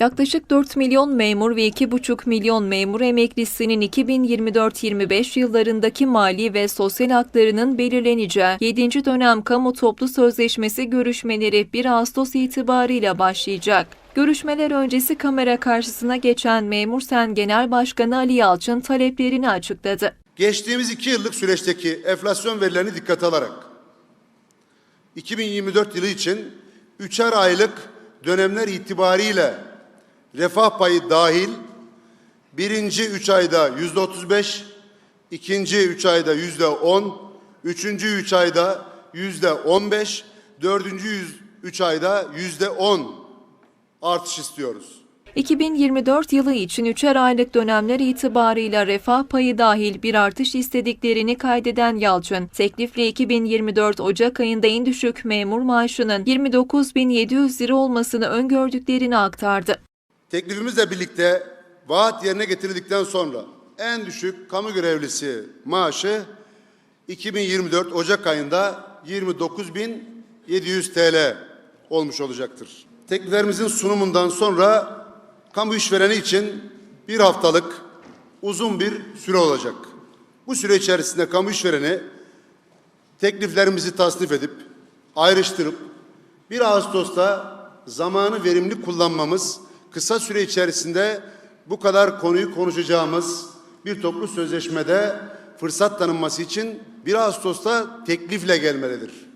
Yaklaşık 4 milyon memur ve 2,5 milyon memur emeklisinin 2024-25 yıllarındaki mali ve sosyal haklarının belirleneceği 7. dönem kamu toplu sözleşmesi görüşmeleri 1 Ağustos itibarıyla başlayacak. Görüşmeler öncesi kamera karşısına geçen Memur Sen Genel Başkanı Ali Yalçın taleplerini açıkladı. Geçtiğimiz iki yıllık süreçteki enflasyon verilerini dikkate alarak 2024 yılı için üçer aylık dönemler itibariyle refah payı dahil birinci üç ayda yüzde otuz beş, ikinci üç ayda yüzde on, üçüncü üç ayda yüzde on beş, dördüncü yüz- üç ayda yüzde on artış istiyoruz. 2024 yılı için üçer aylık dönemler itibarıyla refah payı dahil bir artış istediklerini kaydeden Yalçın, teklifle 2024 Ocak ayında en düşük memur maaşının 29.700 lira olmasını öngördüklerini aktardı. Teklifimizle birlikte vaat yerine getirildikten sonra en düşük kamu görevlisi maaşı 2024 Ocak ayında 29.700 TL olmuş olacaktır. Tekliflerimizin sunumundan sonra kamu işvereni için bir haftalık uzun bir süre olacak. Bu süre içerisinde kamu işvereni tekliflerimizi tasnif edip ayrıştırıp 1 Ağustos'ta zamanı verimli kullanmamız, kısa süre içerisinde bu kadar konuyu konuşacağımız bir toplu sözleşmede fırsat tanınması için 1 Ağustos'ta teklifle gelmelidir.